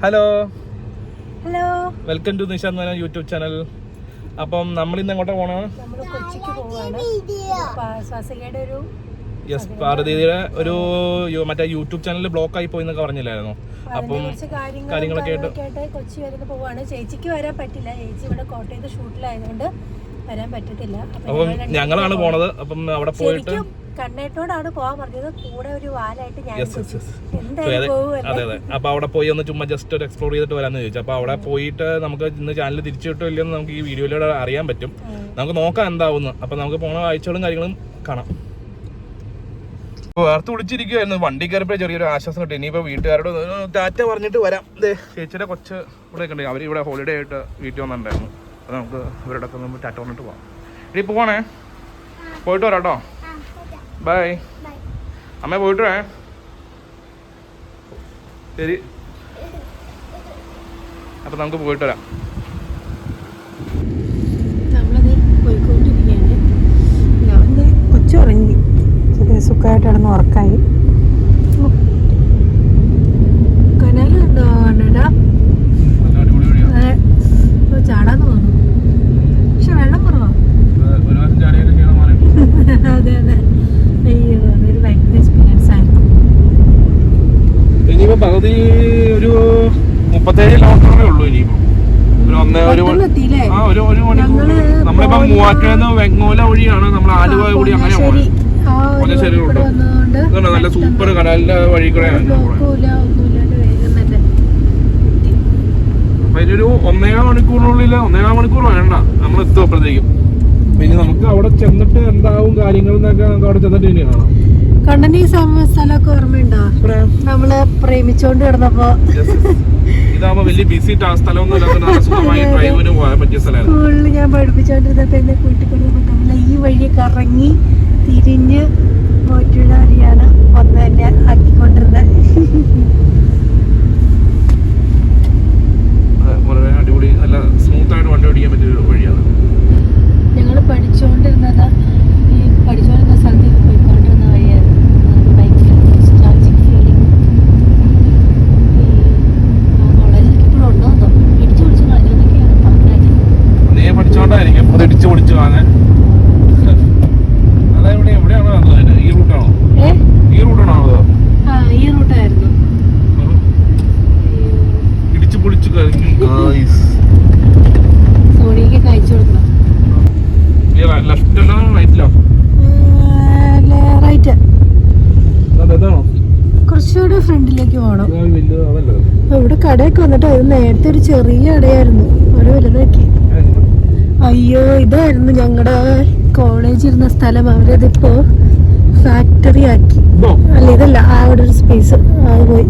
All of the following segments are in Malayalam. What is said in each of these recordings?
Hello hello welcome to Nishant Menon YouTube channel അപ്പം നമ്മൾ ഇന്ന് എങ്ങോട്ടാ പോണ? നമ്മൾ കൊച്ചിക്ക് പോവാണ്. പ- ഒരു യെസ് പാർവതിയുടെ ഒരു യു- മറ്റേ യൂട്യൂബ് ചാനൽ ബ്ലോക്ക് ആയി പോയി എന്നൊക്കെ പറഞ്ഞില്ലായിരുന്നു? അപ്പം കാര്യങ്ങളൊക്കെ ആയിട്ട് കൊച്ചി വരുന്ന പോവാണ്. ചേച്ചിക്ക് വരാൻ പറ്റില്ല. ചേച്ചി ഇവിടെ കോട്ടയത്ത് ഷൂട്ടിലായതുകൊണ്ട് വരാൻ പറ്റത്തില്ല. അപ്പൊ ഞങ്ങളാണ് പോണത്. അപ്പം അവിടെ പോയിട്ട് കണ്ണേട്ടോടാണ് പോവാൻ പറഞ്ഞത്. കൂടെ ഒരു വാലായിട്ട് ഞാൻ എന്തായാലും അപ്പൊ അവിടെ പോയി ഒന്ന് ചുമ്മാ ജസ്റ്റ് ഒരു എക്സ്പ്ലോർ ചെയ്തിട്ട് വരാന്ന് ചോദിച്ചു. അപ്പൊ അവിടെ പോയിട്ട് നമുക്ക് ഇന്ന് ചാനൽ തിരിച്ചു കിട്ടോ ഇല്ലെന്ന് നമുക്ക് ഈ വീഡിയോയിലൂടെ അറിയാൻ പറ്റും. നമുക്ക് നോക്കാം എന്താവുന്നു അപ്പൊ നമുക്ക് പോണ കാഴ്ചകളും കാര്യങ്ങളും കാണാം. വേർത്ത് വിളിച്ചിരിക്കുവായിരുന്നു. വണ്ടി കയറിയപ്പോൾ ചെറിയൊരു ആശ്വാസം കിട്ടി. ഇനിയിപ്പോൾ വീട്ടുകാരോട് ടാറ്റ പറഞ്ഞിട്ട് വരാം. ചേച്ചിയുടെ കൊച്ച് ഇവിടെ ഉണ്ട്. അവർ ഇവിടെ ഹോളിഡേ ആയിട്ട് വീട്ടിൽ വന്നിട്ടുണ്ടായിരുന്നു. അപ്പോൾ നമുക്ക് ഇവരോടൊക്കെ ഒന്ന് ടാറ്റ പറഞ്ഞിട്ട് പോവാം. ഇനി പോവാണേ. പോയിട്ട് വരാം കേട്ടോ ബൈ. അമ്മ പോയിട്ട് വേ ശരി. അപ്പം നമുക്ക് പോയിട്ട് വരാം. കൊച്ചു ഉറങ്ങി സുഖമായിട്ടാണെന്ന് ഉറക്കായി കനാല് കണ്ടോ കണ്ണടാ നല്ല അടിപൊളി വഴിയാണ് അതെ ഇപ്പൊ ചാടാന്ന് തോന്നുന്നു പക്ഷെ വെള്ളം കുറവാ ഒരു വർഷം ചാടിയൊക്കെ ചെയ്യണം മാറി അതെ അതെ അയ്യോ അതൊരു ഭയങ്കര എക്സ്പീരിയൻസ് ആയിരുന്നു ഇനിയിപ്പോ പകുതി ഒരു മുപ്പത്തേഴ് കിലോമീറ്ററേ ഉള്ളൂ ഇനിയിപ്പോ ഒരു ഒന്നേ ഒരു മണി- പെട്ടെന്നെത്തിയില്ലേ? ആ ഒരു ഒരു മണിക്കൂർ ഞങ്ങൾ നമ്മളിപ്പോ പോയ- വെങ്ങോല വഴിയാണ് നമ്മൾ ആലുവ കൂടി അങ്ങനെ പൊന്നാശ്ശേരി. പോണത്. route. വന്നതുകൊണ്ട് ഇതുണ്ട് നല്ല സൂപ്പർ കടലിന്റെ വഴി കൂടെ അപ്പൊ ഇനിയൊരു ഒന്നേകാൽ മണിക്കൂറിനുള്ളിൽ ഒന്നേകാൽ മണിക്കൂർ വേണ്ട. നമ്മൾ എത്തും അപ്പോഴത്തേക്കും. പിന്നെ നമുക്ക് അവിടെ ചെന്നിട്ട് എന്താവും കാര്യങ്ങൾ എന്നൊക്കെ നമുക്ക് അവിടെ ചെന്നിട്ട് ഇനി കാണാം. കണ്ണന്റെ ഈ സ്ഥലമൊക്കെ ഓർമ്മയുണ്ടോ? നമ്മൾ പ്രേമിച്ചോണ്ട് കിടന്നപ്പോ. സ്കൂളിൽ ഞാൻ പഠിപ്പിച്ചോണ്ടിരുന്നപ്പോ എന്നെ കൂട്ടിക്കൊണ്ടപ്പോ നമ്മളെ ഈ വഴി കറങ്ങി തിരിഞ്ഞ് പോറ്റുള്ള വഴിയാണ് ഒന്ന് എന്നെ ആക്കിക്കൊണ്ടിരുന്നത് അതെ, വളരെ അടിപൊളി നല്ല സ്മൂത്ത് ആയിട്ട് വണ്ടി ഓടിക്കാൻ പറ്റിയ ഒരു വഴിയാണ് ഞങ്ങൾ പഠിച്ചുകൊണ്ടിരുന്നത് ഈ പഠിച്ചുകൊണ്ടിരുന്ന സ്ഥലത്തേക്ക് പോയിക്കൊണ്ടിരുന്ന വഴിയായിരുന്നു നമുക്ക് ഭയങ്കര നൊസ്റ്റാൾജിക് ഫീലിംഗ് കോളേജിൽ ഇപ്പോഴും ഉണ്ടോ എന്തോ ഇടിച്ചു പിടിച്ച് കളഞ്ഞൊന്നൊക്കെയാണ് പറഞ്ഞത് നീ പഠിച്ചോണ്ടായിരിക്കും അത് ഇടിച്ചു പൊടിച്ചു വാങ്ങാൻ അതെവിടെ എവിടെയാണോ വന്നത് ഈ റൂട്ടാണോ ഏ ഈ റൂട്ടാണോ അത് ആ ഈ റൂട്ടായിരുന്നു ഇടിച്ചു പൊളിച്ചു കഴിഞ്ഞു സോണിക്ക് അയച്ചു കൊടുക്കണം ലെഫ്റ്റിലോ റൈറ്റിലോ റൈറ്റ് അതാണോ കുറച്ചുകൂടെ ഫ്രണ്ടിലേക്ക് പോകണം വലിയ അതല്ലേ അപ്പൊ വന്നിട്ട് അത് നേരത്തെ ഒരു ചെറിയ ഇടയായിരുന്നു. ഒരു വലുതാക്കി അയ്യോ ഇതായിരുന്നു ഞങ്ങളുടെ കോളേജ് ഇരുന്ന സ്ഥലം. അവരതിപ്പോ ഫാക്ടറി ആക്കി. അല്ല ഇതല്ല ആ അവിടെ ഒരു സ്പേസ് അത് പോയി.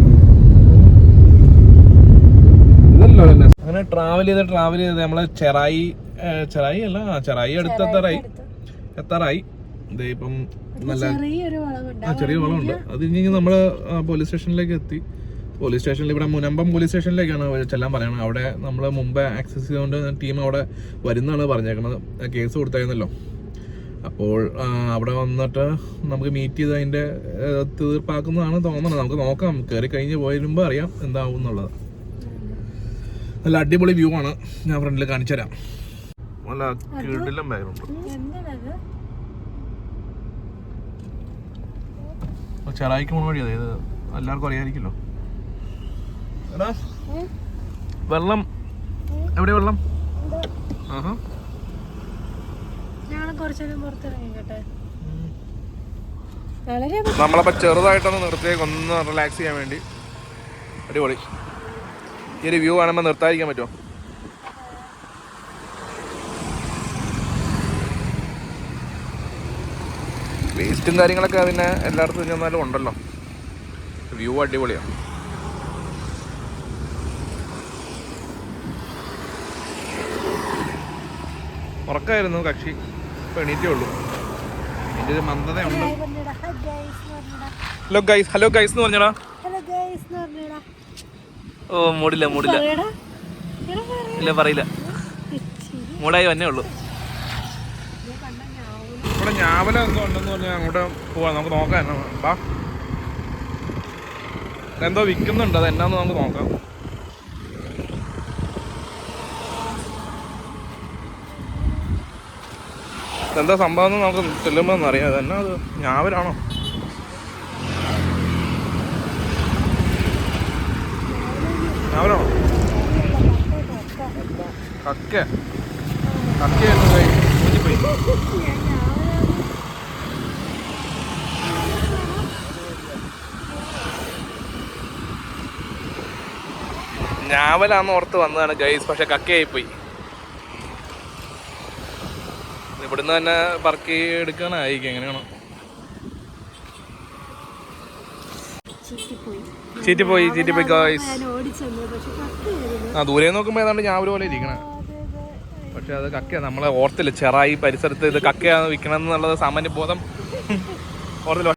അങ്ങനെ ട്രാവൽ ചെയ്ത് ട്രാവൽ ചെയ്ത് നമ്മൾ ചെറായി ചെറായി അല്ല ചെറായി അടുത്ത് എത്താറായി. എത്താറായി. ഇപ്പം നല്ല ചെറിയ വളമുണ്ട് അത് ഇനി നമ്മൾ പോലീസ് സ്റ്റേഷനിലേക്ക് എത്തി. പോലീസ് സ്റ്റേഷനിൽ ഇവിടെ മുനമ്പം പോലീസ് സ്റ്റേഷനിലേക്കാണ് ചെല്ലാൻ പറയണത് അവിടെ നമ്മൾ മുമ്പ് ആക്സസ് ചെയ്തുകൊണ്ട് ടീം അവിടെ വരുന്നതാണ് പറഞ്ഞേക്കുന്നത് കേസ് കൊടുത്തായിരുന്നല്ലോ. അപ്പോൾ അവിടെ വന്നിട്ട് നമുക്ക് മീറ്റ് ചെയ്ത് അതിന്റെ തീർപ്പാക്കുന്നതാണ് തോന്നുന്നത് നമുക്ക് നോക്കാം. കയറി കഴിഞ്ഞ് പോയിരുമ്പോൾ അറിയാം എന്താവും എന്നുള്ളത്. നല്ല അടിപൊളി വ്യൂ ആണ്. ഞാൻ ഫ്രണ്ടിൽ കാണിച്ചു തരാം. നല്ല കിടിലം ബാക്ക്ഗ്രൗണ്ട് എന്താണത് ചെറായിക്ക് പോണ വഴി അതായത് എല്ലാവർക്കും അറിയാമായിരിക്കല്ലോ എടാ വെള്ളം. എവിടെ വെള്ളം? ആഹാ. നമ്മളപ്പോ ചെറുതായിട്ടൊന്ന് നിർത്തിയേക്ക് ഒന്ന് റിലാക്സ് ചെയ്യാൻ വേണ്ടി. അടിപൊളി. ഈ ഒരു വ്യൂ കാണുമ്പോൾ നിർത്താതിരിക്കാൻ പറ്റുമോ? വേസ്റ്റും കാര്യങ്ങളൊക്കെ പിന്നെ എല്ലായിടത്തും ചെന്നാലും ഉണ്ടല്ലോ. വ്യൂ അടിപൊളിയാണ് ഉറക്കമായിരുന്നു കക്ഷി. എണീറ്റേ ഉള്ളൂ. എന്റെ ഒരു മന്ദതയുണ്ട്. ഹലോ ഗൈസ് ഹലോ ഗൈസ് എന്ന് പറഞ്ഞടാ. ഓ മൂടില്ല മൂടില്ല. ഇല്ല പറയില്ല. മൂടായി വന്നേ ഉള്ളൂ. ഇവിടെ ഞാവല എന്തോ ഉണ്ടെന്ന് പറഞ്ഞാൽ അങ്ങോട്ട് പോവാ. നമുക്ക് നോക്കാം എന്നാ. എന്തോ വിൽക്കുന്നുണ്ട്. അത് എന്നാന്ന് നമുക്ക് നോക്കാം. എന്താ സംഭവം എന്ന് നമുക്ക് ചെല്ലുമ്പോൾ അറിയാം. തന്നെ അത് ഞാവരാണോ കക്ക. പോയി. ഞാവലാന്ന് ഓർത്ത് വന്നതാണ് ഗൈസ്. പക്ഷെ കക്കയായി പോയി. ഇവിടുന്ന് തന്നെ പറക്കി എടുക്കാനായിരിക്കും. എങ്ങനെയാണോ? ചീറ്റിപ്പോയി. ചീറ്റിപ്പോയി ചീറ്റി പോയി ഞാൻ ഓടിച്ചെന്നത് പക്ഷെ കക്കയായിരുന്നു ആ ദൂരെ നോക്കുമ്പോൾ ഏതാണ്ട് ഞാൻ പോലെ ഇരിക്കണേ. പക്ഷെ അത് കക്കയാണ് നമ്മളെ ഓർത്തില്ല ചെറായി പരിസരത്ത് ഇത് കക്കയാണ് വിൽക്കണം എന്നുള്ളത് സാമാന്യ ബോധം. ഓർത്തില്ല?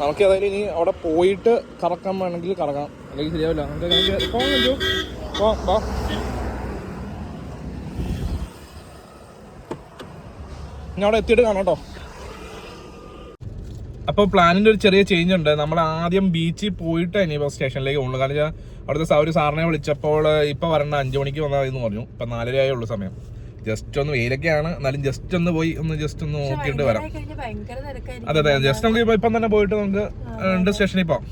നമുക്ക് ഏതായാലും ഇനി അവിടെ പോയിട്ട് കറക്കാൻ വേണമെങ്കിൽ കറക്കാം അല്ലെങ്കിൽ ശരിയാവില്ല. നമുക്ക് നമുക്ക് പറ്റുമോ. പോവാം, ഇനി അവിടെ എത്തിയിട്ട് കാണാം കേട്ടോ. അപ്പോൾ പ്ലാനിന്റെ ഒരു ചെറിയ ചേഞ്ച് ഉണ്ട്. നമ്മൾ ആദ്യം ബീച്ചിൽ പോയിട്ട് ഇനി ഇനിയിപ്പോൾ സ്റ്റേഷനിലേക്ക് പോകുള്ളൂ. കാരണം വെച്ചാൽ അവിടുത്തെ ഒരു സാറിനെ വിളിച്ചപ്പോൾ ഇപ്പോൾ വരണ്ട അഞ്ച് മണിക്ക് വന്നാൽ എന്ന് പറഞ്ഞു. ഇപ്പം നാലരയായേ ഉള്ള സമയം. ജസ്റ്റ് ഒന്ന് വെയിലൊക്കെയാണ്. എന്നാലും ജസ്റ്റ് ഒന്ന് പോയി ഒന്ന് ജസ്റ്റ് ഒന്ന് നോക്കിയിട്ട് വരാം. അതെ അതെ ജസ്റ്റ് നമുക്ക് ഇപ്പം തന്നെ പോയിട്ട് നമുക്ക് രണ്ട് സ്റ്റേഷനിൽ പോവാം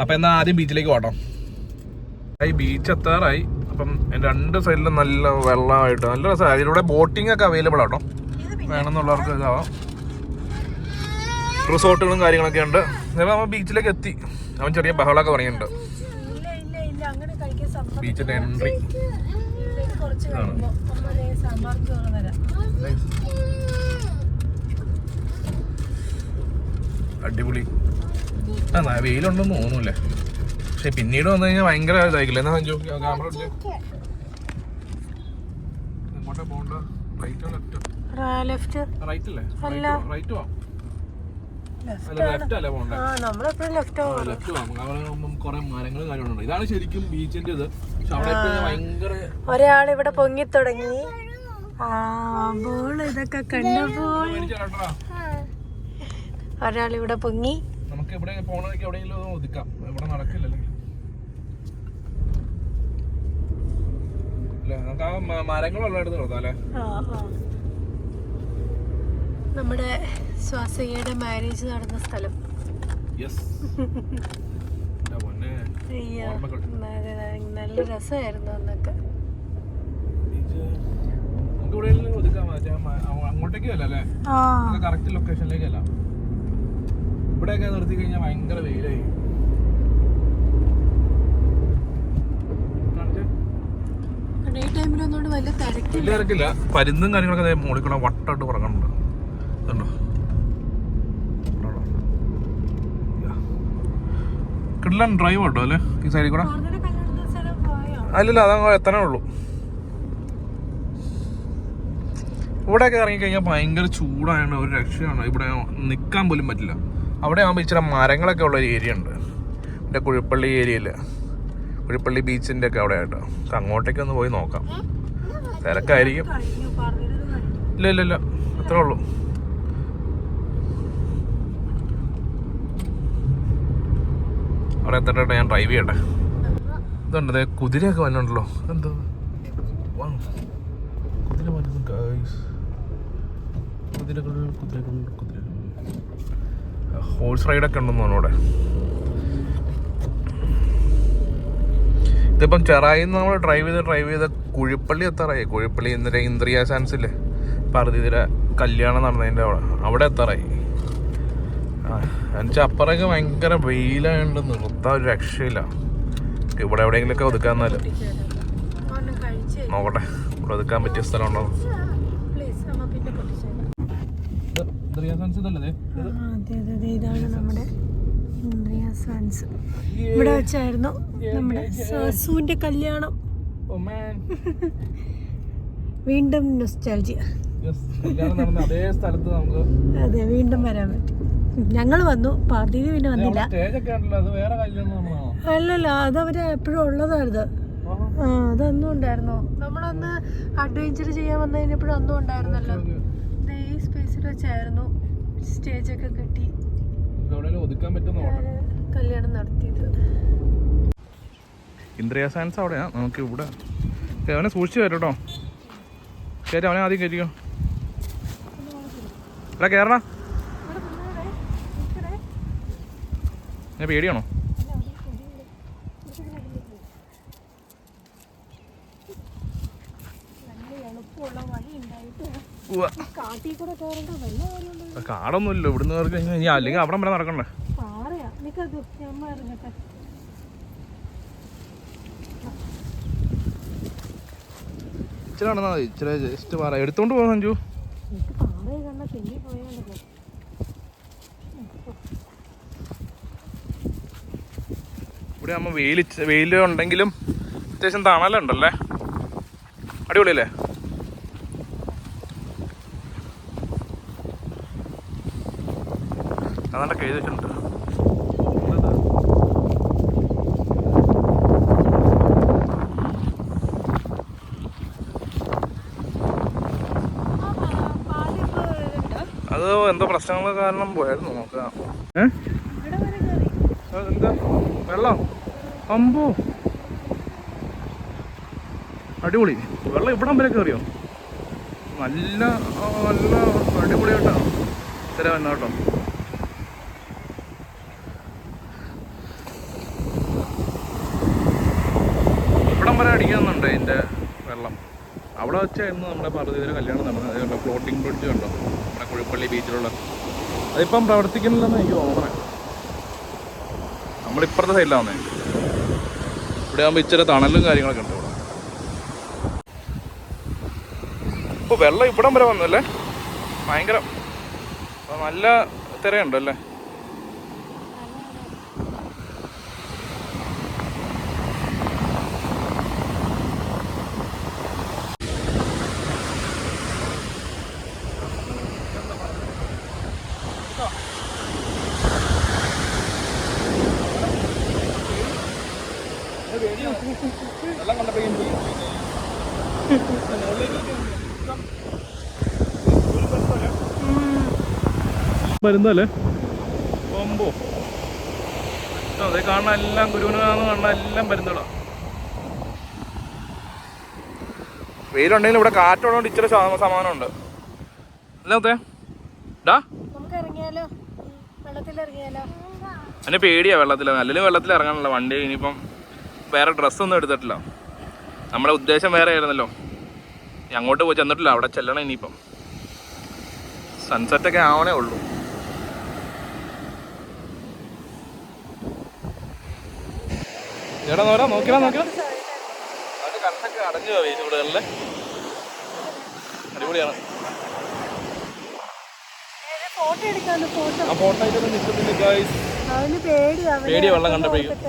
അപ്പം എന്നാൽ ആദ്യം ബീച്ചിലേക്ക് പോട്ടോ. ഈ ബീച്ച് എത്താറായി. അപ്പം രണ്ട് സൈഡിലും നല്ല വെള്ളമായിട്ട് നല്ല രസമാണ് അതിലൂടെ ബോട്ടിംഗ് ഒക്കെ അവൈലബിൾ ആട്ടോ വേണമെന്നുള്ളവർക്ക് ഇതാവാം. റിസോർട്ടുകളും കാര്യങ്ങളൊക്കെ ഉണ്ട്. നമ്മൾ ബീച്ചിലേക്ക് എത്തി. അവൻ ചെറിയ ബഹളമൊക്കെ തുടങ്ങിയിട്ടുണ്ട്. ബീച്ചിന്റെ എൻട്രി. അടിപൊളി. ആ വെയിലുണ്ടെന്ന് തോന്നൂല്ലേ പക്ഷെ പിന്നീട് വന്നു കഴിഞ്ഞാൽ ഭയങ്കര ഇതായിക്കില്ല എന്നാ സഞ്ജു ക്യാമറ ഇങ്ങോട്ടേ പോകണ്ട. Right left left right? അല്ലേ. റൈറ്റ് ഇതാണ് ശരിക്കും ബീച്ചിന്റെ ഇത്. ഒരാൾ ഇവിടെ പൊങ്ങി തുടങ്ങി ഇതൊക്കെ കണ്ടപ്പോൾ. ഒരാൾ ഇവിടെ പൊങ്ങി. നമുക്ക് ഇവിടെ പോകണമെങ്കിൽ എവിടെയെങ്കിലും ഒതുക്കാം. ഇവിടെ നടക്കില്ല നമുക്ക് ആ മരങ്ങളുള്ള നിർത്താം അല്ലേ. നമ്മുടെ ശ്വാസകയുടെ മാരേജ് നടന്ന സ്ഥലം. നല്ല രസമായിരുന്നു അന്നൊക്കെ. ഇവിടെയൊക്കെ നിർത്തി കഴിഞ്ഞാൽ ഭയങ്കര വെയിലായി. വലിയ തിരക്കില്ല. പരുന്നും കാര്യങ്ങളൊക്കെ മുകളിൽ കൂടെ വട്ടായിട്ട് പറക്കുന്നുണ്ട് ഇതുണ്ടോ കിടലൻ ഡ്രൈവ് കേട്ടോ അല്ലേ? ഈ സൈഡിൽ കൂടെ? അല്ലല്ല അതങ്ങ് എത്തനേ ഉള്ളൂ. ഇവിടെയൊക്കെ ഇറങ്ങിക്കഴിഞ്ഞാൽ ഭയങ്കര ചൂടായതുകൊണ്ട് ഒരു രക്ഷയാണ് ഇവിടെ നിൽക്കാൻ പോലും പറ്റില്ല. അവിടെ ആകുമ്പോൾ ഇച്ചിരി മരങ്ങളൊക്കെ ഉള്ള ഒരു ഏരിയ ഉണ്ട്. എന്റെ കുഴിപ്പള്ളി ഏരിയയിൽ കുഴിപ്പള്ളി ബീച്ചിന്റെ ഒക്കെ അവിടെ ആയിട്ട്. അങ്ങോട്ടേക്കൊന്ന് അങ്ങോട്ടേക്ക് ഒന്ന് പോയി നോക്കാം. തിരക്കായിരിക്കും. ഇല്ല ഇല്ല ഇല്ല. അത്രേ ഉള്ളൂ. അവിടെ എത്തട്ടെ ഞാൻ ഡ്രൈവ് ചെയ്യട്ടെ. ഇതുണ്ട് കുതിരയൊക്കെ വന്നുണ്ടല്ലോ എന്തോ. കുതിര വന്നു കുതിരകൾ കുതിരകൾ കുതിര ഹോഴ്സ് റൈഡൊക്കെ ഉണ്ടെന്ന് തോന്നുന്നു അവിടെ. ഇതിപ്പം ചെറായി നമ്മൾ ഡ്രൈവ് ചെയ്ത് ഡ്രൈവ് ചെയ്ത കുഴിപ്പള്ളി എത്താറായി. കുഴിപ്പള്ളി ഇന്ദ്ര ഇന്ദ്രിയ സാൻസില്ലേ പാർവതിയുടെ കല്യാണം നടന്നതിന്റെ അവിടെ. അവിടെ എത്താറായി. എന്നുവെച്ചാൽ അപ്പുറമൊക്കെ ഭയങ്കര വെയിലായതുകൊണ്ട് നിർത്താൻ ഒരു രക്ഷയില്ല. ഇവിടെ എവിടെയെങ്കിലുമൊക്കെ ഒതുക്കാന്നാൽ. നല്ല കഴിച്ചേ നോക്കട്ടെ ഇവിടെ ഒതുക്കാൻ പറ്റിയ സ്ഥലമുണ്ടോ? ഇവിടെ വെച്ചായിരുന്നു നമ്മുടെ സസുവിന്റെ കല്യാണം. ഓ മാൻ വീണ്ടും നൊസ്റ്റാൾജിയ യെസ് കല്യാണം നടന്ന അതേ സ്ഥലത്ത് നമുക്ക് അതെ വീണ്ടും വരാൻ പറ്റി. ഞങ്ങൾ വന്നു. പാർട്ടി പിന്നെ വന്നില്ല. സ്റ്റേജ് ഒക്കെ ഉണ്ടല്ലോ. അത് വേറെ കല്യാണം അല്ലല്ല അത് അവർ എപ്പോഴും ഉള്ളതായിരുന്നു. ആ അതന്നും ഉണ്ടായിരുന്നു. നമ്മളന്ന് അഡ്വഞ്ചർ ചെയ്യാൻ വന്നു കഴിഞ്ഞപ്പോഴും അന്നും ഉണ്ടായിരുന്നല്ലോ. ദേ ഈ സ്പേസിൽ വെച്ചായിരുന്നു. സ്റ്റേജ് ഒക്കെ കിട്ടി. കല്യാണം നടത്തിയത്. ഇന്ദ്രിയ സയൻസ് അവിടെയാ. നമുക്ക് ഇവിടെ. അവനെ സൂക്ഷിച്ചു വരും കേട്ടോ കയറ്റി അവനെ ആദ്യം കയറ്റിക്കോ അല്ല കയറണ ഞാൻ പേടിയാണോ എളുപ്പമുള്ള വഴി ഉണ്ടായിട്ട് ഉവ്വ. കാട്ടിൽ കൂടെ കയറേണ്ട വല്ല പേടിയാണോ? കാടൊന്നുമില്ല ഇവിടുന്ന് കയറി കഴിഞ്ഞാൽ ഇനി അല്ലെങ്കിൽ അവിടെ വരെ നടക്കണ്ടേ? ഇച്ചിരി നടന്നാ ഇച്ചിരി ജസ്റ്റ് പറ. എടുത്തോണ്ട് പോകാം സഞ്ജു? പാറ കണ്ട പിന്നെ ഇവിടെ നമ്മൾ വെയിൽ വെയിലുണ്ടെങ്കിലും അത്യാവശ്യം തണലുണ്ടല്ലേ? അടിപൊളിയല്ലേ? അതാണ്ട് എഴുതി വെച്ചിട്ടുണ്ട്? അത് എന്തോ പ്രശ്നങ്ങൾ കാരണം പോയായിരുന്നു നോക്കാം. ഏ? എന്താ വെള്ളം? അമ്പോ. അടിപൊളി. വെള്ളം ഇവിടം വരെ കയറിയോ? നല്ല നല്ല നല്ല അടിപൊളിയായിട്ടാ. ചില വന്ന കേട്ടോ. ഇവിടം വരെ അടിക്കുന്നുണ്ട് ഇതിന്റെ വെള്ളം. അവിടെ വെച്ചായിരുന്നു നമ്മുടെ പാർവതിയുടെ കല്യാണം നടന്നത്. ഫ്ലോട്ടിംഗ് ബ്രിഡ്ജ് ഉണ്ടോ നമ്മുടെ കുഴിപ്പള്ളി ബീച്ചിലുള്ള അതിപ്പം പ്രവർത്തിക്കുന്നില്ലെന്ന് എനിക്ക് തോന്നണേ. നമ്മളിപ്പുറത്തെ സൈഡിലാണ് ഇവിടെ ആകുമ്പോൾ ഇച്ചിരി തണലും കാര്യങ്ങളൊക്കെ ഉണ്ട് ഇവിടെ. ഇപ്പോൾ വെള്ളം ഇവിടം വരെ വന്നല്ലേ ഭയങ്കര. നല്ല തിരയുണ്ടല്ലേ? വരുന്നല്ലേ കൊമ്പോ. അതെ കാണുന്ന എല്ലാം ഗുരുവിനാന്ന് കാണുന്ന എല്ലാം വരുന്നതാ വെയിലുണ്ടെങ്കിലും ഇവിടെ കാറ്റോടുകൊണ്ട് ഇച്ചിരി സമാ- സമാനമുണ്ട് അല്ലേ മുത്തേ? ഡാ. എന്നെ പേടിയാ വെള്ളത്തിൽ അല്ലെങ്കിൽ വെള്ളത്തിൽ ഇറങ്ങാനുള്ള വണ്ടി ഇനിയിപ്പം വേറെ ഡ്രസ്സൊന്നും എടുത്തിട്ടില്ല. നമ്മുടെ ഉദ്ദേശം വേറെ ആയിരുന്നല്ലോ. അങ്ങോട്ട് പോയി ചെന്നിട്ടില്ല. അവിടെ ചെല്ലണം ഇനിയിപ്പം. സൺസെറ്റ് ഒക്കെ ആവണേ ഉള്ളൂ. ചേട്ടാ നോരാ നോക്കിയാ നോക്കിയാ അത് കണ്ണൊക്കെ അടഞ്ഞു പോയി ചൂടുകളിലെ. അടിപൊളിയാണ്. ഫോട്ടോ എടുക്കാന്ന് ഫോട്ടോ. ആ ഫോട്ടോ ആയിട്ടൊക്കെ നിൽക്കുന്നില്ല ഗായ്സ് അവന് പേടി അവന് പേടി വെള്ളം കണ്ടപ്പോഴേക്കും.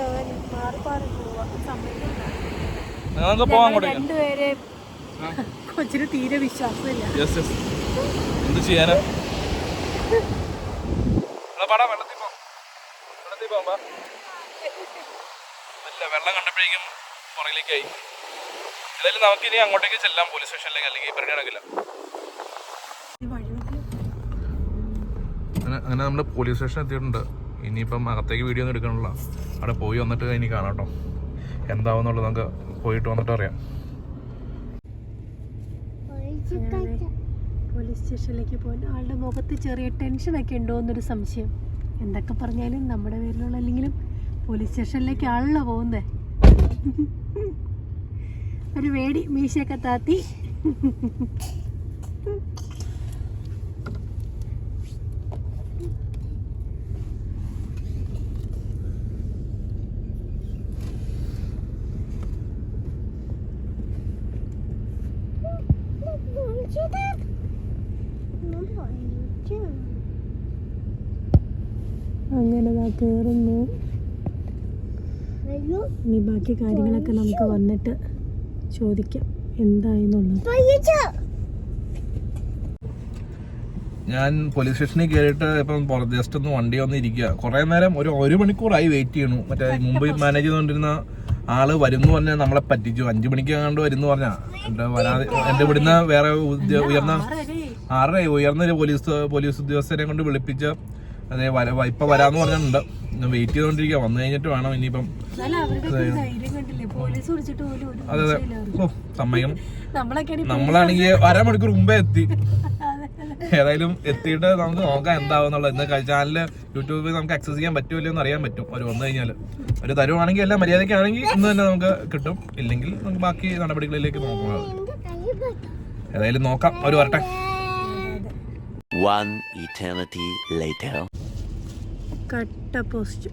നമുക്ക് പോവാൻ രണ്ടുപേരെ കൊച്ചിന് തീരെ വിശ്വാസമില്ല. യെസ് യെസ് എന്ത് ചെയ്യാനാ? പാടാ വെള്ളത്തിൽ പോ. വെള്ളത്തിൽ പോകാം ഇല്ല വെള്ളം കണ്ടപ്പോഴേക്കും പുറകിലേക്കായി. എന്തായാലും നമുക്ക് ഇനി അങ്ങോട്ടേക്ക് ചെല്ലാം പോലീസ് സ്റ്റേഷനിലേക്ക് അല്ലെങ്കിൽ ഈ അങ്ങനെ അങ്ങനെ നമ്മൾ പോലീസ് സ്റ്റേഷൻ എത്തിയിട്ടുണ്ട്. ഇനിയിപ്പം അകത്തേക്ക് വീഡിയോ ഒന്നും എടുക്കണില്ല. അവിടെ പോയി വന്നിട്ട് ഇനി കാണാം കേട്ടോ. എന്താവുന്നുള്ളത് നമുക്ക് പോയിട്ട് വന്നിട്ട് അറിയാം. പോലീസ് സ്റ്റേഷനിലേക്ക് പോകാൻ ആളുടെ മുഖത്ത് ചെറിയ ടെൻഷനൊക്കെ ഉണ്ടോ എന്നൊരു സംശയം. എന്തൊക്കെ പറഞ്ഞാലും നമ്മുടെ പേരിലുള്ള അല്ലെങ്കിലും പോലീസ് സ്റ്റേഷനിലേക്ക് ആണല്ലോ പോകുന്നത് ഒരു വേടി മീശയൊക്കെ താത്തി. അങ്ങനെ കയറുന്നു ഇനി ബാക്കി കാര്യങ്ങളൊക്കെ നമുക്ക് വന്നിട്ട് ചോദിക്കാം. എന്തായെന്നുള്ളത്. ഞാൻ പോലീസ് സ്റ്റേഷനിൽ കയറിയിട്ട് ഇപ്പം ജസ്റ്റ് ഒന്ന് വണ്ടി വന്ന് ഇരിക്കുക കുറേ നേരം ഒരു ഒരു മണിക്കൂറായി വെയിറ്റ് ചെയ്യണു. മറ്റേ മുമ്പ് മാനേജ് ചെയ്തുകൊണ്ടിരുന്ന ആൾ വരുന്നു എന്ന് പറഞ്ഞാൽ നമ്മളെ പറ്റിച്ചു. അഞ്ചു മണിക്ക് കണ്ട് വരും എന്ന് പറഞ്ഞാ. എന്റെ വരാതെ എന്റെ ഇവിടുന്ന് വേറെ ഉയർന്ന ആറര ഉയർന്ന ഒരു പോലീസ് പോലീസ് ഉദ്യോഗസ്ഥരെ കൊണ്ട് വിളിപ്പിച്ച അതെ വര ഇപ്പൊ വരാന്ന് പറഞ്ഞിട്ടുണ്ട്. വെയിറ്റ് ചെയ്തോണ്ടിരിക്കുക വന്നു കഴിഞ്ഞിട്ട് വേണം ഇനിയിപ്പം അതെ അതെ. ഓ സമ്മതിക്കണം നമ്മളാണെങ്കിൽ അരമണിക്കൂർ മുമ്പേ എത്തി. ഏതായാലും എത്തിയിട്ട് നമുക്ക് നോക്കാം എന്താവുന്നുള്ളത്. ഇന്ന് ചാനലിൽ യൂട്യൂബിൽ നമുക്ക് ആക്സസ് ചെയ്യാൻ പറ്റുമല്ലോ എന്ന് അറിയാൻ പറ്റും. അവർ വന്നു കഴിഞ്ഞാൽ അവർ തരുവാണെങ്കിൽ എല്ലാം മര്യാദയ്ക്കാണെങ്കിൽ ഇന്ന് തന്നെ നമുക്ക് കിട്ടും. ഇല്ലെങ്കിൽ നമുക്ക് ബാക്കി നടപടികളിലേക്ക് നോക്കാം. ഏതായാലും നോക്കാം. അവർ വരട്ടെ. One eternity later. കട്ട പോസ്റ്റ്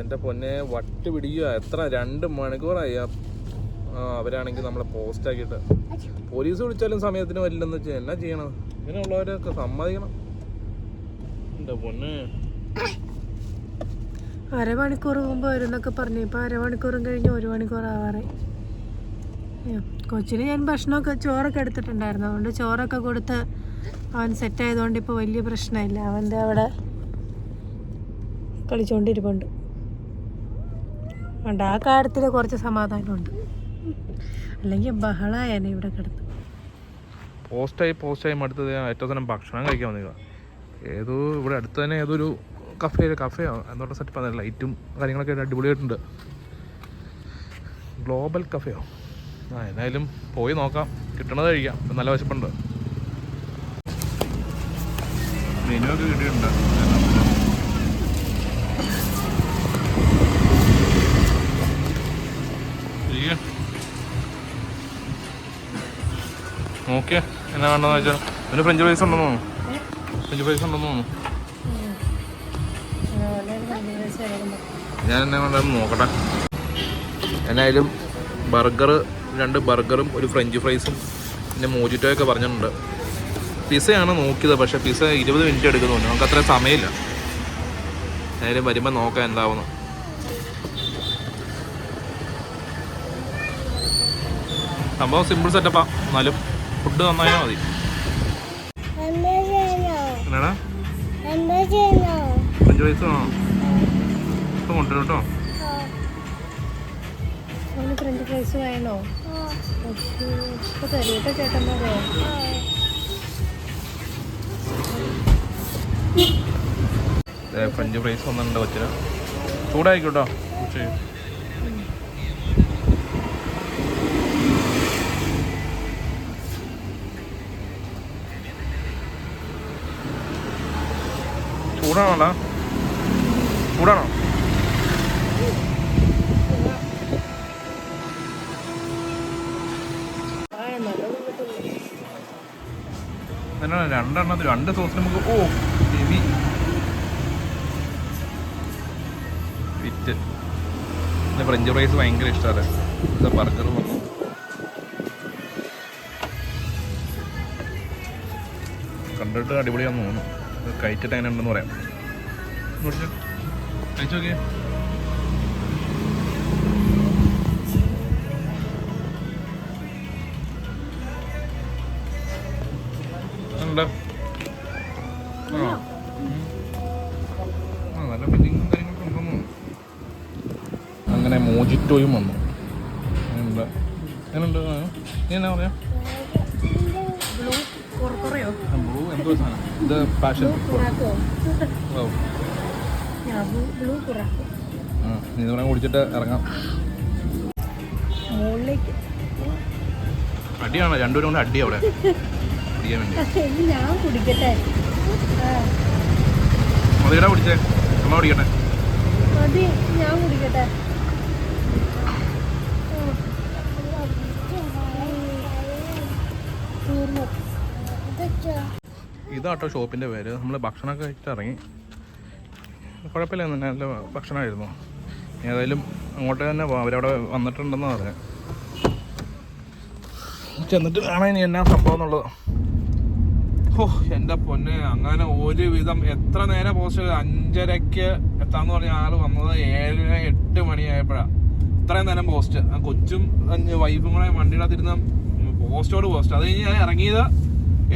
എന്റെ പൊന്നെ വട്ട് പിടിക്കുക. എത്ര? രണ്ട് മണിക്കൂറായി. ആ ആ, അവരാണെങ്കിൽ നമ്മളെ പോസ്റ്റ് ആക്കിയിട്ട്. പോലീസ് വിളിച്ചാലും സമയത്തിന് വരില്ലെന്ന് വെച്ചാൽ എന്നാ ചെയ്യണം ഇങ്ങനെയുള്ളവരൊക്കെ സമ്മതിക്കണം. എന്റെ പൊന്നെ. അരമണിക്കൂർ മുമ്പ് വരുന്നൊക്കെ പറഞ്ഞു. ഇപ്പൊ അരമണിക്കൂറും കഴിഞ്ഞ് ഒരു മണിക്കൂർ ആവാറായി. അയ്യോ, കൊച്ചിന് ഞാൻ ഭക്ഷണമൊക്കെ ചോറൊക്കെ എടുത്തിട്ടുണ്ടായിരുന്നു. അതുകൊണ്ട് ചോറൊക്കെ കൊടുത്ത് അവൻ സെറ്റ് ആയതുകൊണ്ട് ഇപ്പോൾ വലിയ പ്രശ്നമില്ല. അവന്റെ അവിടെ കളിച്ചുകൊണ്ടിരിപ്പുണ്ട് അതുകൊണ്ട് ആ കാര്യത്തിൽ കുറച്ച് സമാധാനമുണ്ട്. അല്ലെങ്കിൽ ബഹളായനെ ഇവിടെ കിടന്ന് പോസ്റ്റായി പോസ്റ്റായി മടുത്തത് ഏറ്റവും തന്നെ ഭക്ഷണം കഴിക്കാൻ വന്നില്ല ഏതോ ഇവിടെ അടുത്ത് തന്നെ ഏതോ ഒരു കഫേ കഫേയോ എന്നുള്ള സെറ്റ് ആണ് ലൈറ്റും കാര്യങ്ങളൊക്കെ അടിപൊളിയായിട്ടുണ്ട്. ഗ്ലോബൽ കഫേയോ ആ എന്തായാലും പോയി നോക്കാം. കിട്ടണത് കഴിക്കാം. നല്ല വിശപ്പുണ്ട്. മെനു കിട്ടിയിട്ടുണ്ട്. നോക്കിയേ എന്നാ വേണ്ടെന്ന് വെച്ചാൽ. ഒരു ഫ്രഞ്ച് ഫ്രൈസ് ഉണ്ടെന്ന് ഫ്രഞ്ച് ഫ്രൈസ് ഉണ്ടെന്ന് തോന്നുന്നു. ഞാൻ എന്നെ വേണ്ടെന്ന് നോക്കട്ടെ. എന്നായാലും ബർഗർ രണ്ട് ബർഗറും ഒരു ഫ്രഞ്ച് ഫ്രൈസും പിന്നെ മോജിറ്റോ ഒക്കെ പറഞ്ഞിട്ടുണ്ട്. പിസയാണ് നോക്കിയത് പക്ഷേ പിസ ഇരുപത് മിനിറ്റ് എടുക്കുന്നുണ്ട്. നമുക്ക് അത്ര സമയമില്ല. നേരം വരുമ്പോൾ നോക്കാം എന്താവുന്നു. സംഭവം സിമ്പിൾ സെറ്റപ്പാ എന്നാലും ഫുഡ് നന്നായാൽ മതി. എന്നാടാ? അഞ്ച് വയസ്സ് വേണോ? ഇപ്പം കൊണ്ടുവരും കേട്ടോ. ഫ്രണ്ട് ഫ്രൈസ് വേണോ? ഇപ്പൊ തരൂട്ടോ ചേട്ടന്മാരെ. ഫ്രഞ്ച് ഫ്രൈസ് വന്നിട്ടുണ്ട് കൊച്ചിന്. ചൂടായിക്കോട്ടോ ഉച്ചയ്ക്ക്. ചൂടാണോടാ? ചൂടാണോ? എന്നാ രണ്ടെണ്ണത്തിൽ രണ്ട് സോസ് നമുക്ക് ഓ പിന്നെ ഫ്രഞ്ച് ഫ്രൈസ് ഭയങ്കര ഇഷ്ടമാണ് ഇത് ബർഗർ വന്നു കണ്ടിട്ട് അടിപൊളിയാന്ന് തോന്നുന്നു. കഴിച്ചിട്ട് അങ്ങനെ ഉണ്ടെന്ന് പറയാം. കഴിച്ചു നോക്കിയേ. മോജിറ്റോയും വന്നു. എന്താ? എങ്ങനെയുണ്ട് ആ, നീ എന്നാ പറയാ? ബ്ലൂ കുറയോ ബ്ലൂ എന്തോ സാധനം. ഇത് പാഷൻ. കുറാക്കോ? ഓ. ഞാൻ ബ്ലൂ കുറാക്കോ. ആ നീ ഇത് കൂടെ കുടിച്ചിട്ട് ഇറങ്ങാം. അടിയാണോ? രണ്ടുപേരും കൊണ്ട് അടി അവിടെ. കുടിക്കാൻ വേണ്ടി. ഞാൻ കുടിക്കട്ടെ. മതിയുടെ കുടിച്ചേ. അമ്മ കുടിക്കട്ടെ. മതി ഞാൻ കുടിക്കട്ടെ. ഇതാട്ടോ ഷോപ്പിന്റെ പേര്. നമ്മൾ ഭക്ഷണമൊക്കെ കഴിച്ചിട്ട് ഇറങ്ങി. കുഴപ്പമില്ല നല്ല ഭക്ഷണമായിരുന്നു. ഏതായാലും അങ്ങോട്ട് തന്നെ അവരവിടെ വന്നിട്ടുണ്ടെന്ന് പറയാം. ചെന്നിട്ട് കാണാൻ ഇനി എന്നാ സംഭവം എന്നുള്ളത്. ഓ എന്റെ പൊന്നെ അങ്ങനെ ഒരുവിധം എത്ര നേരം പോസ്റ്റ് ചെയ്ത് അഞ്ചരയ്ക്ക് എത്താന്ന് പറഞ്ഞ ആൾ വന്നത് ഏഴര എട്ട് മണിയായപ്പോഴാണ് ഇത്രയും നേരം പോസ്റ്റ്. ആ കൊച്ചും വൈഫും കൂടെ വണ്ടിയുടെ പോസ്റ്റോട് പോസ്റ്റ്. അത് കഴിഞ്ഞ് ഞാൻ ഇറങ്ങിയത്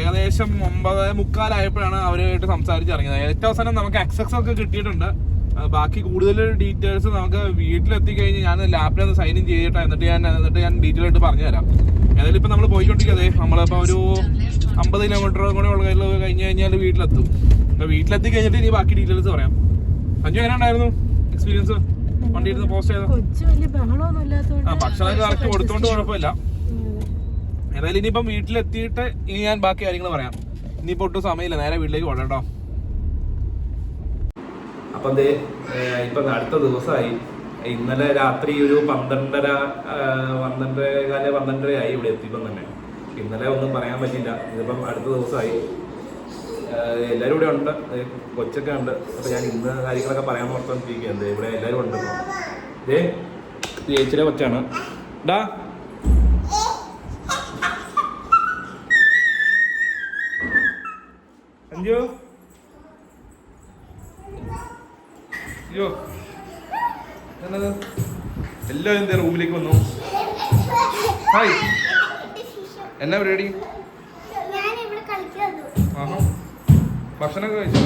ഏകദേശം ഒമ്പത് മുക്കാലായപ്പോഴാണ് അവരുമായിട്ട് സംസാരിച്ച് ഇറങ്ങിയത്. ഏറ്റവും അവസാനം നമുക്ക് അക്സസ് ഒക്കെ കിട്ടിയിട്ടുണ്ട്. ബാക്കി കൂടുതൽ ഡീറ്റെയിൽസ് നമുക്ക് വീട്ടിലെത്തി കഴിഞ്ഞ് ഞാൻ ലാപ്പിൽ ഒന്ന് സൈൻ ഇൻ ചെയ്തിട്ട്. എന്നിട്ട് ഞാൻ എന്നിട്ട് ഞാൻ ഡീറ്റെയിൽ ആയിട്ട് പറഞ്ഞു തരാം. ഏതായാലും ഇപ്പം നമ്മൾ പോയിക്കൊണ്ടിരിക്കുന്നത് നമ്മളിപ്പോൾ ഒരു അമ്പത് കിലോമീറ്റർ കൂടെ ഉള്ള കയ്യിൽ കഴിഞ്ഞ് കഴിഞ്ഞാൽ വീട്ടിലെത്തും. അപ്പോൾ വീട്ടിലെത്തി കഴിഞ്ഞിട്ട് ഇനി ബാക്കി ഡീറ്റെയിൽസ് പറയാം. അഞ്ചു എങ്ങനെ ഉണ്ടായിരുന്നു? എക്സ്പീരിയൻസ് വണ്ടി ഇരുന്ന് പോസ്റ്റ് ചെയ്ത ഭക്ഷണം കറക്റ്റ് കൊടുത്തോണ്ട് കുഴപ്പമില്ല. ഏതായാലും ഇനിയിപ്പം വീട്ടിലെത്തിയിട്ട് ഇനി ഞാൻ ബാക്കി കാര്യങ്ങൾ പറയാം. ഇനിയിപ്പോ ഒട്ടും സമയമില്ല. നേരെ വീട്ടിലേക്ക് പോകണം കേട്ടോ. അപ്പം ദേ ഇപ്പം അടുത്ത ദിവസമായി. ഇന്നലെ രാത്രി ഒരു പന്ത്രണ്ടര പന്ത്രണ്ടര കാല പന്ത്രണ്ടര ആയി ഇവിടെ എത്തിയപ്പം തന്നെ. ഇന്നലെ ഒന്നും പറയാൻ പറ്റില്ല ഇതിപ്പം അടുത്ത ദിവസമായി. എല്ലാവരും ഇവിടെ ഉണ്ട്. കൊച്ചൊക്കെ ഉണ്ട്. അപ്പം ഞാൻ ഇന്ന് കാര്യങ്ങളൊക്കെ പറയാൻ ഓർത്തോണ്ടിരിക്കുകയാണ്. ഇവിടെ എല്ലാവരും ഉണ്ട് ഇത് ചേച്ചിയുടെ കൊച്ചാണ്. ഡാ അഞ്ചു അയ്യോ എന്നത് എല്ലാവരും എന്തേ റൂമിലേക്ക് വന്നു. ഹായ് എന്നാ പരിപാടി? ആഹാ. ഭക്ഷണമൊക്കെ കഴിച്ചോ?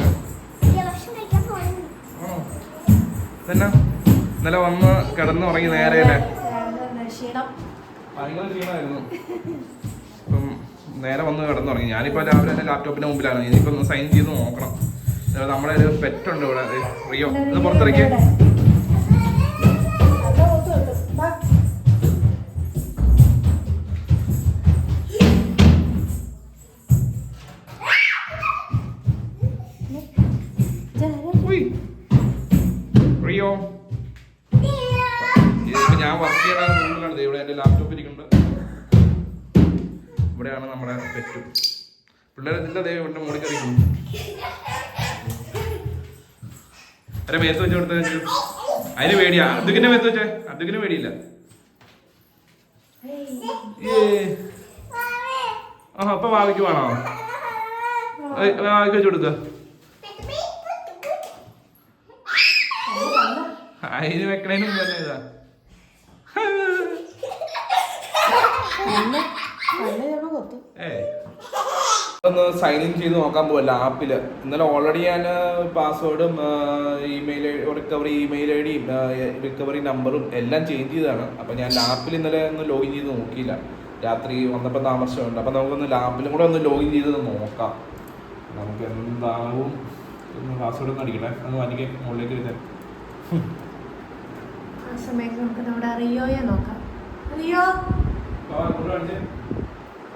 ആണോ? എന്നാ ഇന്നലെ വന്ന് കിടന്ന് ഉറങ്ങി നേരെ അല്ലേ? ഭയങ്കര ക്ഷീണമായിരുന്നു. നേരെ വന്ന് കിടന്നുറങ്ങി. ഞാനിപ്പോൾ രാവിലെ എന്റെ ലാപ്ടോപ്പിന്റെ മുമ്പിലാണ്. ഇനിയിപ്പോൾ ഒന്ന് സൈൻ ചെയ്ത് നോക്കണം. നമ്മുടെ ഒരു പെറ്റുണ്ട് ഇവിടെ. റിയോ ഇത് പുറത്തിറക്കിയേ പെറ്റ്. പിള്ളേർ നിന്റെ ദൈവം ഇവിടെ മോളിക്കറിയും അരെ മേത്ത് വെച്ച് കൊടുത്ത അതിന് പേടിയാ. അദ്ദുക്കിന്റെ മേത്ത് വെച്ചേ. അദ്ദുക്കിന് പേടിയില്ല. ആ അപ്പൊ വാവിക്ക് വേണോ? വാവിക്ക് വെച്ച് കൊടുക്ക. അതിന് വെക്കണേനും പറഞ്ഞതാ ഒന്ന് സൈൻ ഇൻ ചെയ്ത് നോക്കാൻ പോകല്ല ആപ്പിൽ ഇന്നലെ ഓൾറെഡി ഞാൻ പാസ്വേഡും ഇമെയിൽ റിക്കവറി ഇമെയിൽ ഐ ഡിയും റിക്കവറി നമ്പറും എല്ലാം ചേഞ്ച് ചെയ്തതാണ്. അപ്പൊ ഞാൻ ലാപ്പിൽ ഇന്നലെ ഒന്ന് ലോഗിൻ ചെയ്ത് നോക്കിയില്ല. രാത്രി വന്നപ്പോൾ താമസമുണ്ട് അപ്പൊ നമുക്കൊന്ന് ലാപ്പിലും കൂടെ ഒന്ന് ലോഗിൻ ചെയ്ത് നോക്കാം. നമുക്ക് എന്താവും? ഒന്ന് പാസ്വേഡ് ഒന്ന് അടിക്കണേ അത് വനിക്ക് മുകളിലേക്ക് എഴുതാൻ ആ സമയത്ത് നമുക്ക് നമ്മുടെ റിയോയെ നോക്കാം. റിയോ?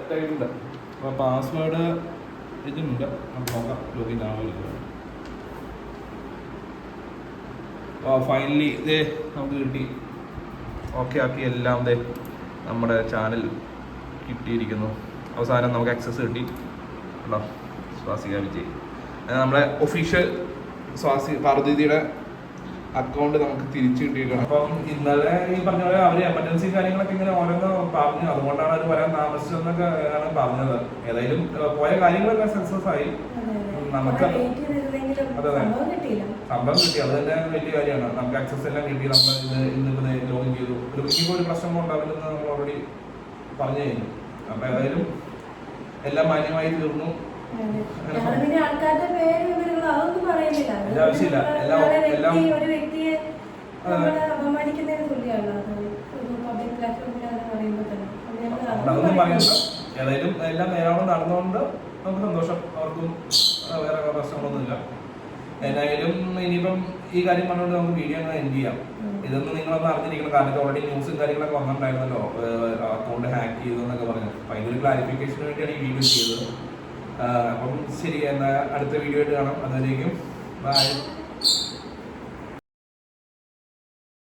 സെറ്റായിട്ടുണ്ട് അപ്പോൾ പാസ്വേഡ് നമുക്ക് നോക്കാം. ലോഗിൻ ആവുമല്ലോ ഫൈനലി ഇതേ നമുക്ക് കിട്ടി. ഓക്കെ ആക്കി എല്ലാം ഇതേ നമ്മുടെ ചാനൽ കിട്ടിയിരിക്കുന്നു. അവസാനം നമുക്ക് ആക്സസ് കിട്ടി. കേട്ടോ സ്വാസിക വിജയ്. നമ്മുടെ ഒഫീഷ്യൽ സ്വാസി പാർവതിയുടെ അക്കൗണ്ട് നമുക്ക് തിരിച്ചു കിട്ടിയിട്ടുണ്ട്. അപ്പം ഇന്നലെ ഈ പറഞ്ഞ പോലെ അവർ എമർജൻസി കാര്യങ്ങളൊക്കെ ഇങ്ങനെ ഓരോന്ന് പറഞ്ഞു. അതുകൊണ്ടാണ് അവർ വരാൻ താമസിച്ചതെന്നൊക്കെ ആണ് പറഞ്ഞത്. ഏതായാലും പോയ കാര്യങ്ങളൊക്കെ സക്സസ് ആയി. നമുക്ക് അതെ, അതെ. സംഭവം കിട്ടി. അത് തന്നെ വലിയ കാര്യമാണ്. നമുക്ക് ആക്സസ് എല്ലാം കിട്ടി. നമ്മൾ ഇത് ഇന്നിപ്പോൾ ലോഗിൻ ചെയ്തു. ഒരു ഇനിയിപ്പോൾ ഒരു പ്രശ്നം ഉണ്ടാവില്ലെന്ന് നമ്മൾ ഓൾറെഡി പറഞ്ഞു കഴിഞ്ഞു. അപ്പം ഏതായാലും എല്ലാം മാന്യമായി തീർന്നു. അതൊന്നും പറയണ്ട. ഏതായാലും എല്ലാം നേരാവണ്ണം നടന്നുകൊണ്ട് നമുക്ക് സന്തോഷം. അവർക്കും വേറെ പ്രശ്നങ്ങളൊന്നുമില്ല. ഏതായാലും ഇനിയിപ്പം ഈ കാര്യം പറഞ്ഞുകൊണ്ട് നമുക്ക് വീഡിയോ എൻഡ് ചെയ്യാം. ഇതൊന്നും നിങ്ങളൊന്ന് അറിഞ്ഞിരിക്കണം. കാരണം ഓൾറെഡി ന്യൂസും കാര്യങ്ങളൊക്കെ വന്നിട്ടുണ്ടായിരുന്നല്ലോ. അക്കൗണ്ട് ഹാക്ക് ചെയ്തു എന്നൊക്കെ പറഞ്ഞു. അപ്പം അതിന്റെ ഒരു ക്ലാരിഫിക്കേഷന് വേണ്ടിയാണ് ഈ വീഡിയോ ചെയ്തത്. അപ്പം ശരി എന്നാൽ അടുത്ത വീഡിയോ ആയിട്ട് കാണാം. അതുവരേക്കും ബൈ